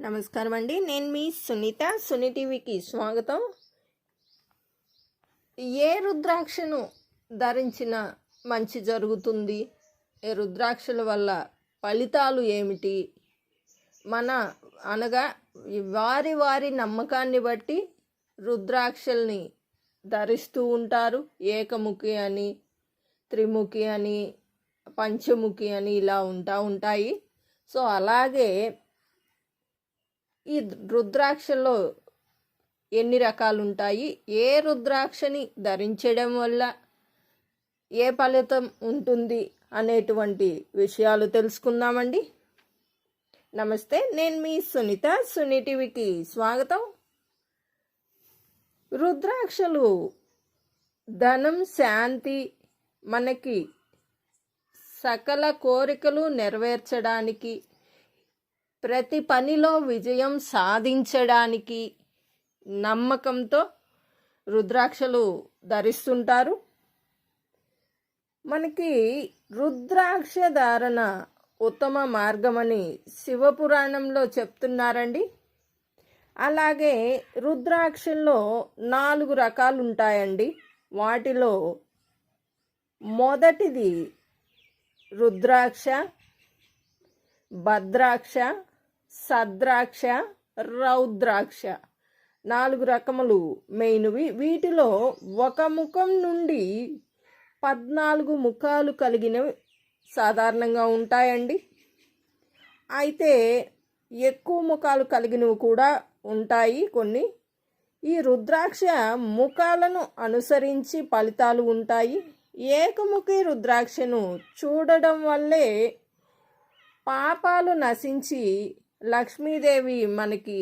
నమస్కారం అండి. నేను మీ సునీత సునీ టీవీకి స్వాగతం. ఏ రుద్రాక్షను ధరించిన మంచి జరుగుతుంది? ఏ రుద్రాక్షల వల్ల ఫలితాలు ఏమిటి? మన అనగా వారి వారి నమ్మకాన్ని బట్టి రుద్రాక్షల్ని ధరిస్తూ ఉంటారు. ఏకముఖి అని త్రిముఖి అని పంచముఖి అని ఇలా ఉంటా ఉంటాయి. సో అలాగే ఈ రుద్రాక్షలో ఎన్ని రకాలు ఉంటాయి ఏ రుద్రాక్షని ధరించడం వల్ల ఏ ఫలితం ఉంటుంది అనేటువంటి విషయాలు తెలుసుకుందామండి. నమస్తే నేను మీ సునీత. సునీ టీవీకి స్వాగతం. రుద్రాక్షలు ధనం శాంతి మనకి సకల కోరికలు నెరవేర్చడానికి ప్రతి పనిలో విజయం సాధించడానికి నమ్మకంతో రుద్రాక్షలు ధరిస్తుంటారు. మనకి రుద్రాక్ష ధారణ ఉత్తమ మార్గమని శివపురాణంలో చెప్తున్నారండి. అలాగే రుద్రాక్షల్లో నాలుగు రకాలు ఉంటాయండి వాటిలో మొదటిది రుద్రాక్ష భద్రాక్ష సద్రాక్ష రౌద్రాక్ష నాలుగు రకములు మెయిన్వి వీటిలో ఒక ముఖం నుండి పద్నాలుగు ముఖాలు కలిగినవి సాధారణంగా ఉంటాయండి. అయితే ఎక్కువ ముఖాలు కలిగినవి కూడా ఉంటాయి కొన్ని. ఈ రుద్రాక్ష ముఖాలను అనుసరించి ఫలితాలు ఉంటాయి. ఏకముఖి రుద్రాక్షను చూడడం వల్లే పాపాలు నశించి లక్ష్మీదేవి మనకి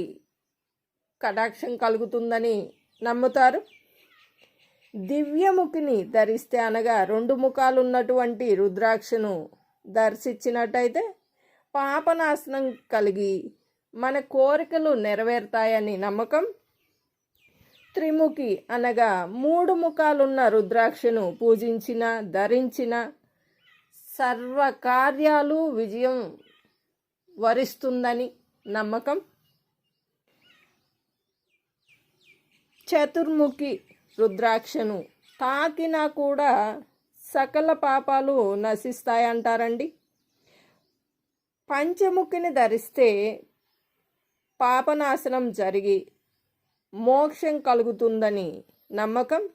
కటాక్షం కలుగుతుందని నమ్ముతారు. దివ్యముఖిని ధరిస్తే అనగా రెండు ముఖాలు ఉన్నటువంటి రుద్రాక్షను దర్శించినట్టయితే పాపనాశనం కలిగి మన కోరికలు నెరవేరుతాయని నమ్మకం. త్రిముఖి అనగా మూడు ముఖాలున్న రుద్రాక్షను పూజించిన ధరించిన సర్వ కార్యాలు విజయం వరిస్తుందని నమ్మకం? చతుర్ముఖి రుద్రాక్షను తాకినా కూడా సకల పాపాలు నశిస్తాయంటారండి. పంచముఖిని ధరిస్తే పాపనాశనం జరిగి మోక్షం కలుగుతుందని నమ్మకం?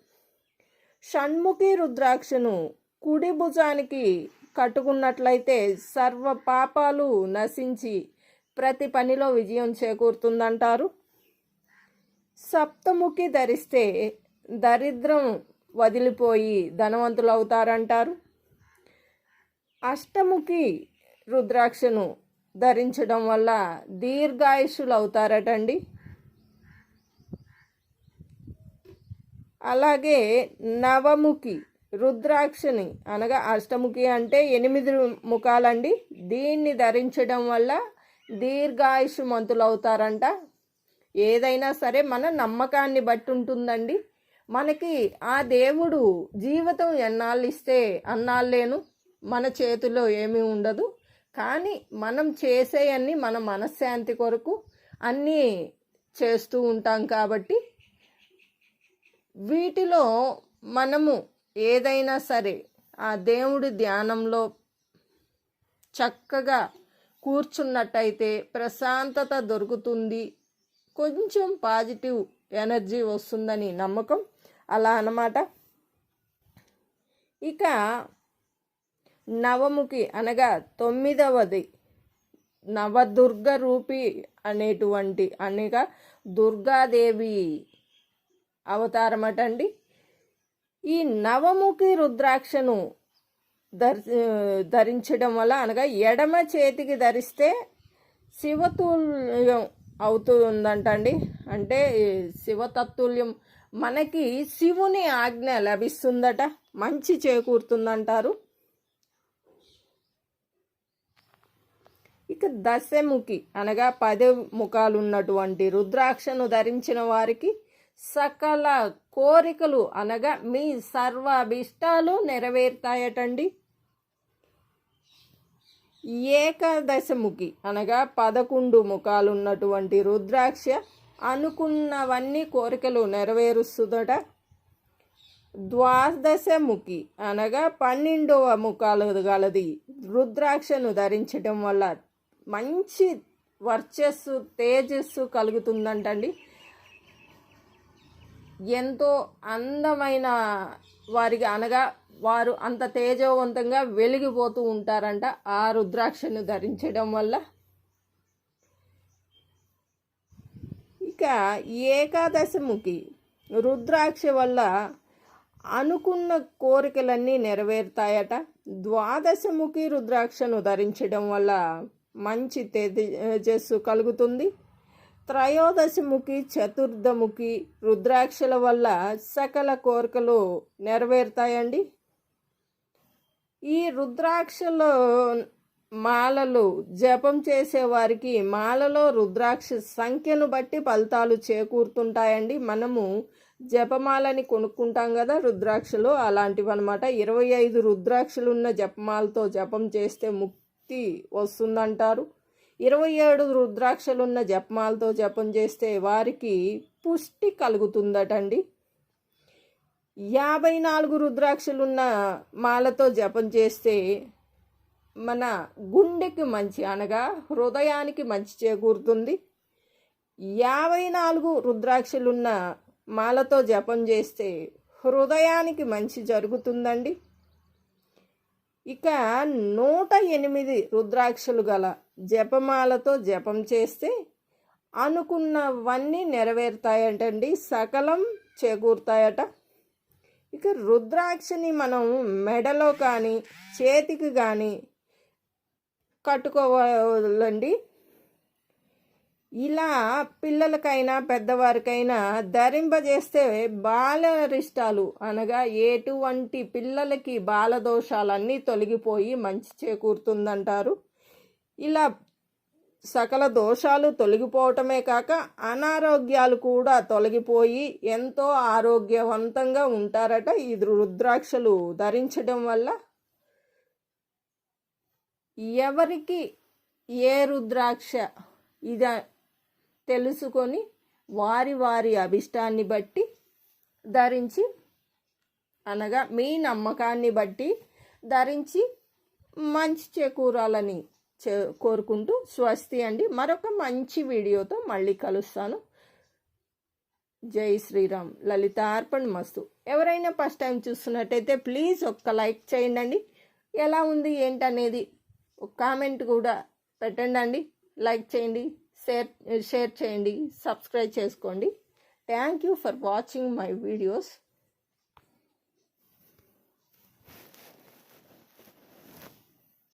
షణ్ముఖి రుద్రాక్షను కుడి భుజానికి కట్టుకున్నట్లయితే సర్వ పాపాలు నశించి ప్రతి పనిలో విజయం చేకూరుతుందంటారు. సప్తముఖి ధరిస్తే దరిద్రం వదిలిపోయి ధనవంతులు అవుతారంటారు అష్టముఖి రుద్రాక్షను ధరించడం వల్ల దీర్ఘాయుషులు అవుతారటండి అలాగే నవముఖి రుద్రాక్షని అనగా అష్టముఖి అంటే ఎనిమిది ముఖాలండి. దీన్ని ధరించడం వల్ల దీర్ఘాయుషు మంతులు అవుతారంట ఏదైనా సరే మన నమ్మకాన్ని బట్టి ఉంటుందండి. మనకి ఆ దేవుడు జీవితం ఎన్నాళ్ళు ఇస్తే అన్నాళ్ళేను మన చేతిలో ఏమీ ఉండదు. కానీ మనం చేసేయన్నీ మన మనశ్శాంతి కొరకు అన్నీ చేస్తూ ఉంటాం కాబట్టి వీటిలో మనము ఏదైనా సరే ఆ దేవుడి ధ్యానంలో చక్కగా కూర్చున్నట్టయితే ప్రశాంతత దొరుకుతుంది. కొంచెం పాజిటివ్ ఎనర్జీ వస్తుందని నమ్మకం. అలా అన్నమాట. ఇక నవముఖి అనగా తొమ్మిదవది నవదుర్గ రూపి అనేటువంటి అనగా దుర్గాదేవి అవతారమటండి. ఈ నవముఖి రుద్రాక్షను ధరి ధరించడం వల్ల అనగా ఎడమ చేతికి ధరిస్తే శివతుల్యం అవుతుందంటండి. అంటే శివతత్తుల్యం మనకి శివుని ఆజ్ఞ లభిస్తుందట మంచి చేకూరుతుందంటారు. ఇక దశముఖి అనగా పది ముఖాలు ఉన్నటువంటి రుద్రాక్షను ధరించిన వారికి సకల కోరికలు అనగా మీ సర్వాభిష్టాలు నెరవేరుతాయటండి. ఏకాదశముఖి అనగా పదకొండు ముఖాలు ఉన్నటువంటి రుద్రాక్ష అనుకున్నవన్నీ కోరికలు నెరవేరుస్తుందట. ద్వాదశముఖి అనగా పన్నెండవ ముఖాలు గలది రుద్రాక్షను ధరించడం వల్ల మంచి వర్చస్సు తేజస్సు కలుగుతుందంటండి. ఎంతో అందమైన వారికి అనగా వారు అంత తేజవంతంగా వెలిగిపోతూ ఉంటారంట ఆ రుద్రాక్షను ధరించడం వల్ల. ఇక ఏకాదశముఖి రుద్రాక్ష వల్ల అనుకున్న కోరికలన్నీ నెరవేరుతాయట. ద్వాదశముఖి రుద్రాక్షను ధరించడం వల్ల మంచి తేజస్సు కలుగుతుంది. త్రయోదశముఖి చతుర్థముఖి రుద్రాక్షల వల్ల సకల కోరికలు నెరవేరుతాయండి. ఈ రుద్రాక్షలో మాలలు జపం చేసేవారికి మాలలో రుద్రాక్ష సంఖ్యను బట్టి ఫలితాలు చేకూరుతుంటాయండి. మనము జపమాలని కొనుక్కుంటాం కదా రుద్రాక్షలు అలాంటివి అనమాట ఇరవై ఐదు రుద్రాక్షలు ఉన్న జపమాలతో జపం చేస్తే ముక్తి వస్తుందంటారు. ఇరవై ఏడు రుద్రాక్షలున్న జపమాలతో జపం చేస్తే వారికి పుష్టి కలుగుతుందటండి. యాభై నాలుగు రుద్రాక్షలున్న మాలతో జపం చేస్తే మన గుండెకి మంచి అనగా హృదయానికి మంచి చేకూరుతుంది. యాభై నాలుగు రుద్రాక్షలున్న మాలతో జపం చేస్తే హృదయానికి మంచి జరుగుతుందండి. ఇక నూట ఎనిమిది రుద్రాక్షలు గల జపమాలతో జపం చేస్తే అనుకున్నవన్నీ నెరవేరుతాయటండి. సకలం చేకూరుతాయట. ఇక రుద్రాక్షని మనం మెడలో కానీ చేతికి కానీ కట్టుకోవాలండి. ఇలా పిల్లలకైనా పెద్దవారికైనా ధరింపజేస్తే బాలరిష్టాలు అనగా ఎటువంటి పిల్లలకి బాలదోషాలన్నీ తొలగిపోయి మంచి చేకూరుతుందంటారు. ఇలా సకల దోషాలు తొలగిపోవటమే కాక అనారోగ్యాలు కూడా తొలగిపోయి ఎంతో ఆరోగ్యవంతంగా ఉంటారట ఈ రుద్రాక్షలు ధరించడం వల్ల. ఎవరికి ఏ రుద్రాక్ష ఇది తెలుసుకొని వారి వారి అభిష్టాన్ని బట్టి ధరించి అనగా మీ నమ్మకాన్ని బట్టి ధరించి మంచి చేకూరాలని చే కోరుకుంటూ స్వస్తి అండి. మరొక మంచి వీడియోతో మళ్ళీ కలుస్తాను. జై శ్రీరామ్. లలితార్పణ్ మస్తు. ఎవరైనా ఫస్ట్ టైం చూస్తున్నట్టయితే ప్లీజ్ ఒక్క లైక్ చేయండి ఎలా ఉంది ఏంటనేది ఒక కామెంట్ కూడా పెట్టండి లైక్ చేయండి. షేర్ షేర్ చేయండి సబ్స్క్రైబ్ చేసుకోండి. Thank you for watching my videos